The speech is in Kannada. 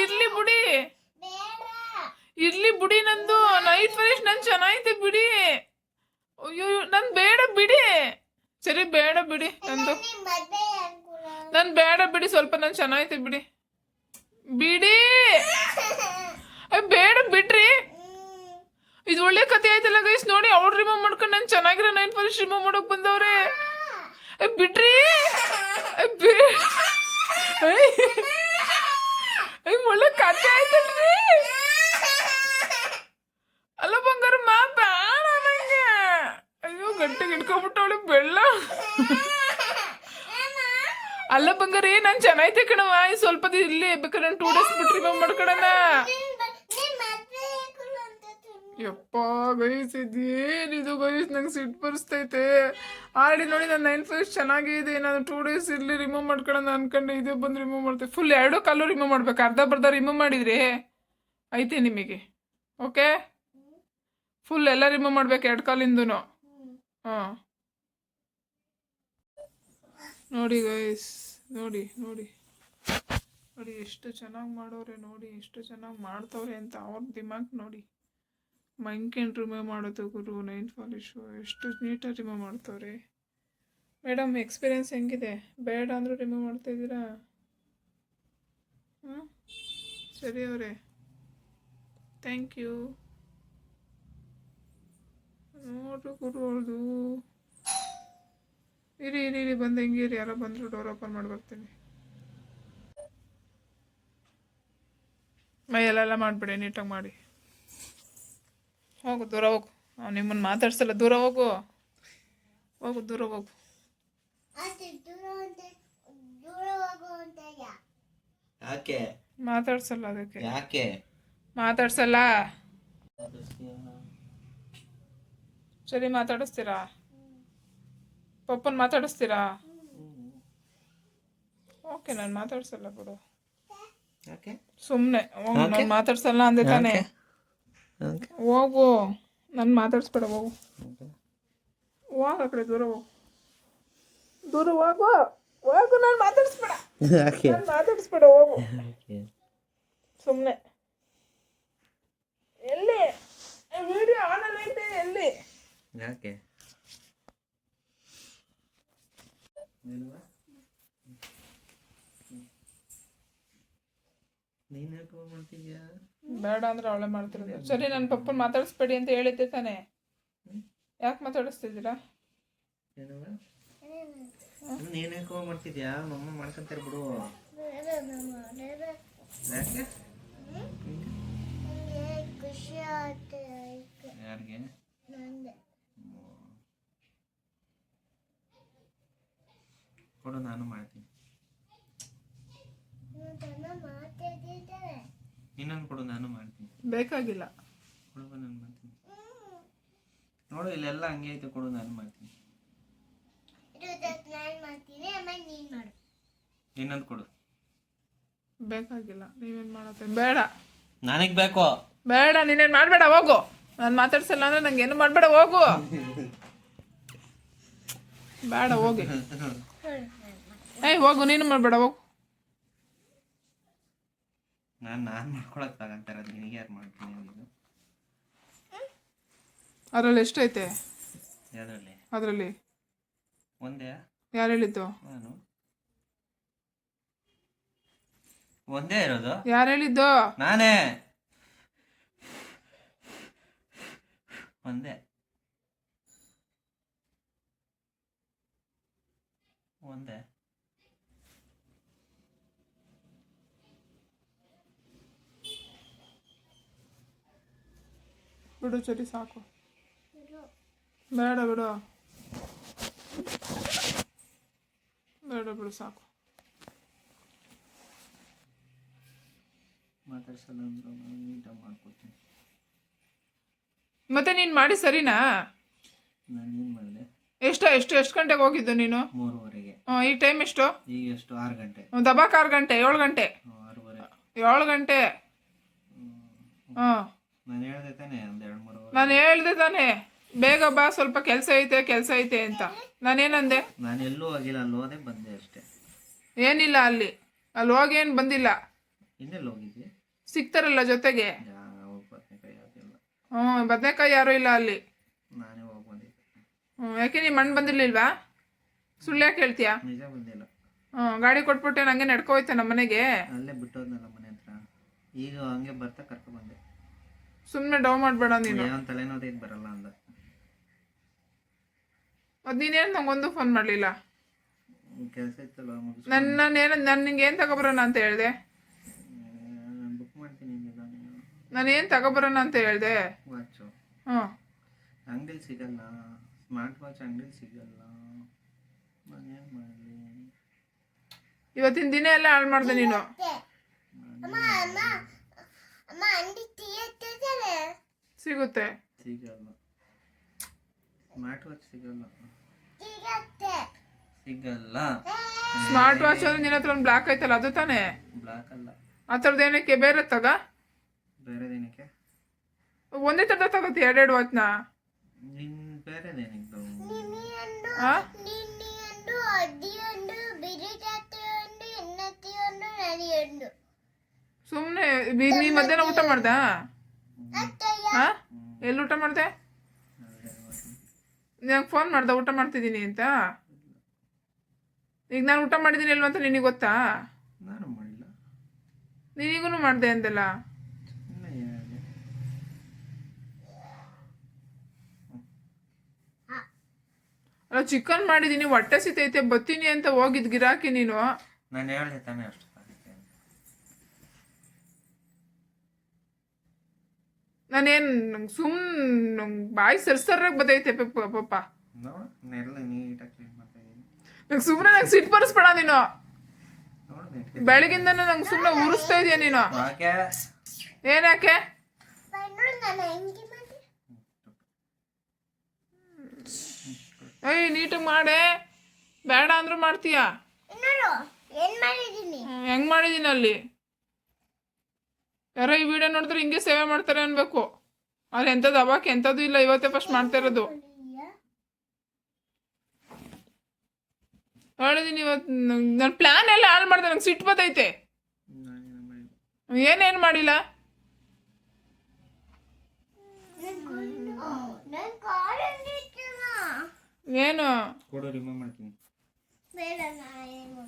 ಇರ್ಲಿ ಬಿಡಿ. ಇರ್ಲಿ ಬಿಡಿ ನಂದು. ನೈಟ್ ಫಿನಿಶ್ ನನ್ ಚೆನ್ನಾಗೈತೆ ಬಿಡಿ. ಅಯ್ಯೋ ನನ್ ಬೇಡ ಬಿಡಿ. ಸರಿ, ಬೇಡ ಬಿಡಿ ನಂದು. ನನ್ ಬೇಡ ಬಿಡಿ, ಸ್ವಲ್ಪ ನನ್ ಚೆನ್ನಾಗೈತೆ ಬಿಡಿ. ಬಿಡಿ. ಬೇಡ ಬಿಡ್ರಿ. ಇದು ಒಳ್ಳೆ ಕತೆ ಆಯ್ತಲ್ಲ ಗೈಸ್ ನೋಡಿ, ಅವ್ರು ರಿಮೂವ್ ಮಾಡ್ಕೊಂಡು ನಾನು ಚೆನ್ನಾಗಿರೋ ನೈನ್ ಫಾಲಿಶ್ ರಿಮೂವ್ ಮಾಡಕ್ ಬಂದವ್ರೆ. ಬಿಡ್ರಿ. ಬಿಡ್ರಿ ಅಯ್ಯ್, ಬಿ- ಅಯ್ಯ್. ಅಯ್ಯ್, ಒಳ್ಳೆ ಕತೆ ಆಯ್ತಲ್ರಿ ಅಲ್ಲ ಬಂಗಾರ ಮಾ ಬೇಡ ನಂಗೆ ಅಯ್ಯೋ ಗಟ್ಟಿಗೆ ಇಟ್ಕೊಂಡ್ಬಿಟ್ಟವಳೆ ಬೆಳ್ಳ ಅಲ್ಲ ಬಂಗಾರ ನಾನು ಚೆನ್ನಾಗೈತೆ ಕಣವ ಸ್ವಲ್ಪ ಇಲ್ಲಿ ಬೇಕಾದ್ರೆ ಟೂ ಡೇಸ್ ಬಿಟ್ಟು ರಿಮೂವ್ ಮಾಡ್ಕೊಡೋಣ. ಯಪ್ಪ ಗೈಸ್ ಇದೇನಿದು ಗೈಸ್? ನಂಗೆ ಸಿಟ್ಟು ಬರ್ಸ್ತೈತೆ. ಆಲ್ರೆಡಿ ನೋಡಿ ನನ್ನ ನೈನ್ ಫೈವ್ ಚೆನ್ನಾಗಿದೆ ನಾನು ಟೂ ಡೇಸ್ ಇಲ್ಲಿ ರಿಮೂವ್ ಮಾಡ್ಕೊಳ್ಳೋಣ ಅನ್ಕೊಂಡೆ. ಇದೇ ಬಂದು ರಿಮೂವ್ ಮಾಡ್ತೇವೆ ಫುಲ್ ಎರಡು ಕಾಲು ರಿಮೂವ್ ಮಾಡ್ಬೇಕು. ಅರ್ಧ ಬರ್ಧ ರಿಮೂವ್ ಮಾಡಿದ್ರಿ ಐತೆ ನಿಮಗೆ. ಓಕೆ ಫುಲ್ ಎಲ್ಲ ರಿಮೂವ್ ಮಾಡ್ಬೇಕು ಎರಡು ಕಾಲಿಂದೂ ಹಾಂ. ನೋಡಿ ಗೈಸ್. ನೋಡಿ ನೋಡಿ. ನೋಡಿ, ಎಷ್ಟು ಚೆನ್ನಾಗಿ ಮಾಡೋರೆ ನೋಡಿ, ಎಷ್ಟು ಚೆನ್ನಾಗಿ ಮಾಡ್ತವ್ರೆ ಅಂತ ಅವ್ರ ದಿಮಾಗ್ ನೋಡಿ. ಮಂಕೆನ್ ರಿಮೂವ್ ಮಾಡೋದು ಗುರು, ನೈನ್ ಪಾಲಿಶು ಎಷ್ಟು ನೀಟಾಗಿ ರಿಮೂವ್ ಮಾಡ್ತವ್ರೆ. ಮೇಡಮ್, ಎಕ್ಸ್ಪೀರಿಯೆನ್ಸ್ ಹೆಂಗಿದೆ? ಬೇಡ ಅಂದರೂ ರಿಮೂವ್ ಮಾಡ್ತಾ ಇದ್ದೀರಾ? ಹಾಂ ಸರಿ ಅವರೇ. Thank you. ನೋಡ್ರಿ ಗುರು ಅವ್ರದ್ದು ಇರಿ ಇರಿ ಇರಿ ಬಂದು ಹೆಂಗೆ ಇರಿ ಯಾರೋ ಬಂದರು ಡೋರ್ ಓಪನ್ ಮಾಡಿ ಬರ್ತೀನಿ. ಮೈಯಲ್ಲೆಲ್ಲ ಮಾಡಿಬಿಡಿ ನೀಟಾಗಿ ಮಾಡಿ. ಹೋಗು ದೂರ ಹೋಗು. ನಾವು ನಿಮ್ಮನ್ನು ಮಾತಾಡ್ಸಲ್ಲ ದೂರ ಹೋಗು. ಹೋಗು ದೂರ ಹೋಗು. ಯಾಕೆ? ಮಾತಾಡ್ಸಲ್ಲ ಅದಕ್ಕೆ. ಯಾಕೆ? ಮಾತಾಡ್ಸಲ್ಲ? ಸರಿ ಮಾತಾಡಿಸ್ತೀರಾ? ಪಪ್ಪನ್ ಮಾತಾಡಿಸ್ತೀರಾ? ಓಕೆ ನಾನು ಮಾತಾಡ್ಸಲ್ಲ ಬಿಡು. ಯಾಕೆ? ಸುಮ್ಮನೆ ನಾನು ಮಾತಾಡ್ಸಲ್ಲ ಅಂದೆ ತಾನೇ. ಹೋಗು. ನಾನು ಮಾತಾಡ್ಸ್ಬೇಡ ಹೋಗು. ಹೋಗ ಆ ಕಡೆ ದೂರ ಹೋಗು. ದೂರ ಹೋಗು. ಹೋಗು ನಾನು ಮಾತಾಡಿಸ್ಬೇಡ. ಯಾಕೆ? ನಾನು ಮಾತಾಡಿಸ್ಬೇಡ ಹೋಗು. ಸುಮ್ಮನೆ ಎಲ್ಲಿ? ವಿಡಿಯೋ ಆನ್ ಐತೆ ಎಲ್ಲಿ? ಯಾಕೆ? ನೀನ್ ಯಾಕೆ ಹೋಗ್ ಬೇಡ ಅಂದ್ರೆ ಅವಳೆ ಮಾಡ್ತಿರೋದು. ಸರಿ ನನ್ನ ಪಪ್ಪನ ಮಾತಾಡಿಸ್ಬೇಡಿ ಅಂತ ಹೇಳಿದ್ದೆ ತಾನೆ. ಯಾಕೆ ಮಾತಾಡಿಸ್ತಿದ್ದೀರಾ? ಏನವ? ನೀನ್ ಯಾಕೆ ಹೋಗ್ ಮಾಡ್ತಿದ್ಯಾ? ಮಮ್ಮ ಮಾಡ್ಕೊಂತಾರ ಬಿಡು ಯಾಕೆ? ಖುಷಿ ಆಯ್ತು ಯಾರಿಗೆ? ಕೊಡು ನಾನು ಮಾಡ್ತೀನಿ. ಇನ್ನೊಂದು ಕೊಡು ನಾನು ಮಾಡ್ತೀನಿ. ಬೇಕಾಗಿಲ್ಲ. ಕೊಡು ನಾನು ಮಾಡ್ತೀನಿ. ನೋಡು ಇಲ್ಲೆಲ್ಲ ಹಂಗೆ ಐತೆ ಕೊಡು ನಾನು ಮಾಡ್ತೀನಿ. ಇನ್ನೊಂದು ಕೊಡು. ಬೇಕಾಗಿಲ್ಲ. ನೀವೇನ್ ಮಾಡತ್ತೆ ಬೇಡ. ನನಗೆ ಬೇಕು. ಬೇಡ ನೀನೇನ್ ಮಾಡಬೇಡ ಹೋಗು. ನಾನು ಮಾತಾಡ್ಸಲ್ಲ ಅಂದ್ರೆ ನಂಗೆ ಏನು ಮಾಡಬೇಡ ಹೋಗು. ಬೇಡ ಹೋಗಿ. ಏಯ್ ಹೋಗು ನೀನು ಮಾಡಬೇಡ ಹೋಗು. ನಾನು ನಾನು ಮಾಡ್ಕೊಳಕ್ ತಗಂತಾರ ನಿನಗೆ ಯಾರು ಮಾಡ್ತೀನಿ ಅಂದಿದ್ದು? ಅದರಲ್ಲಿ ಎಷ್ಟೈತೆ? ಯಾವ್ದ್ರಲ್ಲಿ? ಅದರಲ್ಲಿ. ಒಂದೇ? ಯಾರು ಹೇಳಿದ್ದು? ನಾನು. ಒಂದೇ ಇರೋದು? ಯಾರು ಹೇಳಿದ್ದು? ನಾನೇ. ಒಂದೇ. ಒಂದೇ. ಬಿಡು ಸರಿ ಸಾಕು. ಬೇಡ. ಬಿಡು ಬೇಡ. ಬಿಡು ಸಾಕು. ಮಾತಾಡ್ಸಲ್ಲ ಅಂದ್ರು ನಾನು ನೀಟಾಗಿ ಮಾಡ್ಕೊತೀನಿ. ಮತ್ತೆ ನೀನು ಮಾಡಿ ಸರಿನಾ? ನಾನು ಏನು ಮಾಡಿದೆ? ಎಷ್ಟು ಎಷ್ಟು ಎಷ್ಟು ಗಂಟೆಗೆ ಹೋಗಿದ್ದು ನೀನು? ಮೂರುವರೆಗೆ ಈಗ ಟೈಮ್ ಎಷ್ಟು? ಈಗ ಎಷ್ಟು ಆರು ಗಂಟೆ. ದಬಾಕ್ ಆರು ಗಂಟೆ ಏಳು ಗಂಟೆ? ಆರೂವರೆ. ಏಳು ಗಂಟೆ? ಹಾಂ ನಾನು ಹೇಳ್ದೆ ತಾನೆ ಒಂದು ಎರಡು ಮೂರುವರೆ ನಾನು ಹೇಳ್ದೆ ತಾನೇ ಬೇಗ ಬಾ ಸ್ವಲ್ಪ ಕೆಲಸ ಐತೆ ಕೆಲಸ ಐತೆ ಅಂತ. ನಾನೇನಂದೆ? ನಾನು ಎಲ್ಲೂ ಹೋಗಿಲ್ಲ ಅಲ್ಲಿ ಹೋದೆ ಬಂದೆ ಅಷ್ಟೇ. ಏನಿಲ್ಲ ಅಲ್ಲಿ. ಅಲ್ಲಿ ಹೋಗಿ ಏನು ಬಂದಿಲ್ಲ. ಇನ್ನೆಲ್ಲಿ ಸಿಗ್ತಾರಲ್ಲ ಜೊತೆಗೆ? ಹ್ಞೂ ಬದನೆಕಾಯಿ ಯಾರೂ ಇಲ್ಲ ಅಲ್ಲಿ. ನಾನೇ ಹೋಗಿ ಬಂದಿದ್ದೆ. ಹ್ಞೂ ಯಾಕೆ ನಿಮ್ಮ ಮಣ್ಣು ಬಂದಿರ್ಲಿಲ್ವಾ? ಸುಳ್ಳು ಯಾಕೆ ಹೇಳ್ತೀಯಾ? ನಿಜ ಬಂದಿಲ್ಲ. ಹ್ಞೂ ಗಾಡಿ ಕೊಟ್ಬಿಟ್ಟೆ ನಂಗೆ ನಡ್ಕೊ ಹೋಯ್ತಾ ನಮ್ಮ ಮನೆಗೆ. ಅಲ್ಲೇ ಬಿಟ್ಟೋದ್ನಲ್ಲ ಮನೆ ಹತ್ರ. ಈಗ ಹಂಗೆ ಬರ್ತಾ ಕರ್ಕೊ ಬಂದೆ ಸುಮ್ಮನೆ ಡೌ ಮಾಡಬೇಡ ನೀನು. ಯಾವ ತಲೆನೋದೈತೆ ಬರಲ್ಲ ಅಂದ. ಅದು ನೀನೇನು ನಂಗೊಂದು ಫೋನ್ ಮಾಡಲಿಲ್ಲ. ಕೆಲಸ ಇತ್ತಲ್ಲ ಮುಗಿಸ್ ನನ್ನ ನಾನೇನು ನಾನು ನಿಂಗೆ ಏನು ತಗೊಬರೋಣ ಅಂತ ಹೇಳಿದೆ? ಬುಕ್ ಮಾಡ್ತೀನಿ ನಾನೇನು ನೀನು. ನಾನು ಏನು ತಗೊಬರೋಣ ಅಂತ ಹೇಳಿದೆ? ವಾಚು ಹ್ಞೂ ಅಂಗಡಿಲಿ ಸಿಗಲ್ಲ. ಸ್ಮಾರ್ಟ್ ವಾಚ್ ಅಂಗಡಿಲಿ ಸಿಗಲ್ಲ. ಇವತ್ತಿನ ದಿನ ಎಲ್ಲ ಹಾಳು ಮಾಡ್ದೆ ನೀನು? ಅಮ್ಮ ಅಮ್ಮ ಅಮ್ಮ ಅಂಡಿ ತೀಯತ್ತದೆ ಸಿಗುತ್ತೆ. ಸಿಗಲ್ಲ. ಸ್ಮಾರ್ಟ್ ವಾಚ್ ಸಿಗಲ್ಲ. ಸಿಗತ್ತೆ. ಸಿಗಲ್ಲ. ಸ್ಮಾರ್ಟ್ ವಾಚ್ ಅಂದ್ರೆ ನಿನ್ನ ಹತ್ರ ಒಂದು ಬ್ಲಾಕ್ ಐತಲ್ಲ ಅದು ತಾನೇ? ಬ್ಲಾಕ್ ಅಲ್ಲ. ಆ ಥರದ್ದು ಏನಕ್ಕೆ? ಬೇರೆ ತಗ? ಬೇರೆದೇನಕ್ಕೆ ಒಂದೇ ಥರದ ತಗೋತಿ ಎರಡೆರಡು ವಾಚ್ನ ನಿನ್ ಬೇರೆ ನಿನ್ನಿಯೊಂದು ಆ? ನಿನ್ನಿಯೊಂದು ಅಡ್ಡಿಯೊಂದು ಬಿರಿಜಾತಿಯೊಂದು ಹೆಣ್ಣತಿಯೊಂದು ಸುಮ್ಮನೆ ನೀ ಮಧ್ಯಾಹ್ನ ಊಟ ಮಾಡ್ದ? ಅತ್ತಯ್ಯ. ಹಾ? ಎಲ್ಲಿ ಊಟ ಮಾಡ್ದೆ? ನಂಗೆ ಫೋನ್ ಮಾಡ್ದ ಊಟ ಮಾಡ್ತಿದ್ದೀನಿ ಅಂತ. ಈಗ ನಾನು ಊಟ ಮಾಡಿದ್ದೀನಿ ಅಂತ ನಿನಗೆ ಗೊತ್ತಾ? ನಾನು ಮಾಡಿಲ್ಲ. ನೀನಿಗೂ ಮಾಡಿದೆ ಅಂದಲ್ಲ ಸುಮ್ಮನೆ ಹೇಳಿದೆ ಅಲ್ಲ ಚಿಕನ್ ಮಾಡಿದ್ದೀನಿ ಹೊಟ್ಟೆ ಸಿತೈತೆ ಬತ್ತೀನಿ ಅಂತ ಹೋಗಿದ್ ಗಿರಾಕಿ ನೀನು. ನಾನು ಹೇಳಿದೆ ತಾನೇ ಅಷ್ಟು ನಾನೇನು ನಂಗೆ ಸುಮ್ ನಂಗೆ ಬಾಯಿ ಸರ್ಸರ್ರಾಗಿ ಬತ್ತೈತೆ ಪಪ್ಪ. ನೆಲ್ಲ ನೀಟಾಗಿ ಕ್ಲೀನ್ ಮಾಡ್ತಾ ಇದ್ದೀನಿ ನಂಗೆ ಸುಮ್ಮನೆ ನಂಗೆ ಸಿಟ್ಟು ಬರ್ಸ್ಬೇಡ ನೀನು. ಬೆಳಗಿಂದ ನಂಗೆ ಸುಮ್ಮನೆ ಉರಿಸ್ತಾ ಇದೀಯ ನೀನು. ಯಾಕೆ ಏನ್ಯಾಕೆ ಬಣ್ಣು ನಾನು ಹೆಂಗೆ ಮಾಡಿ ಏಯ್ ನೀಟಾಗಿ ಮಾಡೆ. ಬೇಡ ಅಂದ್ರೂ ಮಾಡ್ತೀಯ? ಹೆಂಗ್ ಮಾಡಿದೀನಿ ಅಲ್ಲಿ? ಯಾರೋ ಈ ವಿಡಿಯೋ ನೋಡಿದ್ರೆ ಹಿಂಗೆ ಸೇವೆ ಮಾಡ್ತಾರೆ ಅನ್ಬೇಕು. ಅಲ್ಲಿ ಎಂಥದ್ದು ಅವಾಕೆ ಎಂಥದ್ದು ಇಲ್ಲ ಇವತ್ತೇ ಫಸ್ಟ್ ಮಾಡ್ತಾ ಇರೋದು. ಹೇಳಿದೀನಿ ಇವತ್ತು ನನ್ನ ಪ್ಲಾನ್ ಎಲ್ಲ ಹಾಳು ಮಾಡ್ದೆ ನಂಗೆ ಸಿಟ್ಟು ಬತ್ತೈತೆ ಏನೇನು ಮಾಡಿಲ್ಲ? ಏನು? ಕೊಡು ರಿಮೂವ್ ಮಾಡ್ತೀನಿ. ಬೇಡ ನಾ ಏನು